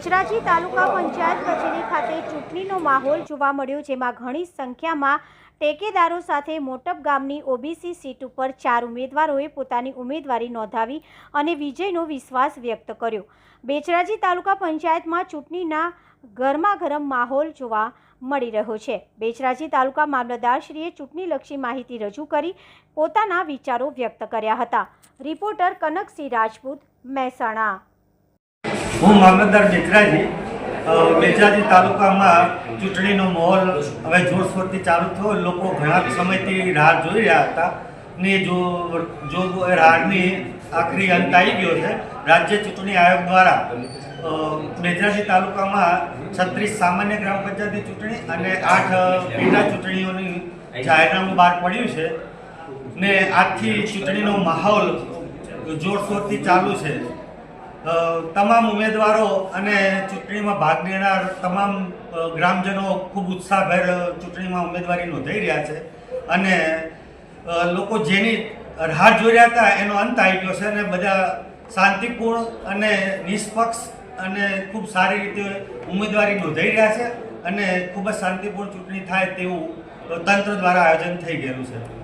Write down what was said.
બેચરાજી તાલુકા પંચાયત કચેરી ખાતે ચૂંટણીનો માહોલ જોવા મળ્યો, જેમાં ઘણી સંખ્યામાં ટેકેદારો સાથે મોટપ ગામની ઓબીસી સીટ ઉપર ચાર ઉમેદવારોએ પોતાની ઉમેદવારી નોંધાવી અને વિજયનો વિશ્વાસ વ્યક્ત કર્યો. બેચરાજી તાલુકા પંચાયતમાં ચૂંટણીના ગરમાગરમ માહોલ જોવા મળી રહ્યો છે. બેચરાજી તાલુકા મામલતદારશ્રીએ ચૂંટણીલક્ષી માહિતી રજૂ કરી પોતાના વિચારો વ્યક્ત કર્યા હતા. રિપોર્ટર કનકસિંહ રાજપૂત, મહેસાણા. હું મામલતદાર જેઠરાજી અ, બેચરાજી તાલુકામાં ચૂંટણીનો માહોલ હવે જોરશોરથી ચાલુ થયો. લોકો ઘણા સમયથી રાહ જોઈ રહ્યા હતા ને જો જો રાહની આખરી અંત આવી ગયો છે. રાજ્ય ચૂંટણી આયોગ દ્વારા મેજરાજી તાલુકામાં છત્રીસ સામાન્ય ગ્રામ પંચાયતની ચૂંટણી અને આઠ પેટા ચૂંટણીઓની જાહેરનામું બહાર પડ્યું છે. ને આજથી ચૂંટણીનો માહોલ જોરશોરથી ચાલુ છે. તમામ ઉમેદવારો અને ચૂંટણીમાં ભાગ લેનાર તમામ ગ્રામજનો ખૂબ ઉત્સાહભેર ચૂંટણીમાં ઉમેદવારી નોંધાઈ રહ્યા છે. અને લોકો જેની રાહ જોઈ રહ્યા હતા એનો અંત આવી ગયો છે અને બધા શાંતિપૂર્ણ અને નિષ્પક્ષ અને ખૂબ સારી રીતે ઉમેદવારી નોંધાઈ રહ્યા છે અને ખૂબ જ શાંતિપૂર્ણ ચૂંટણી થાય તેવું તંત્ર દ્વારા આયોજન થઈ ગયેલું છે.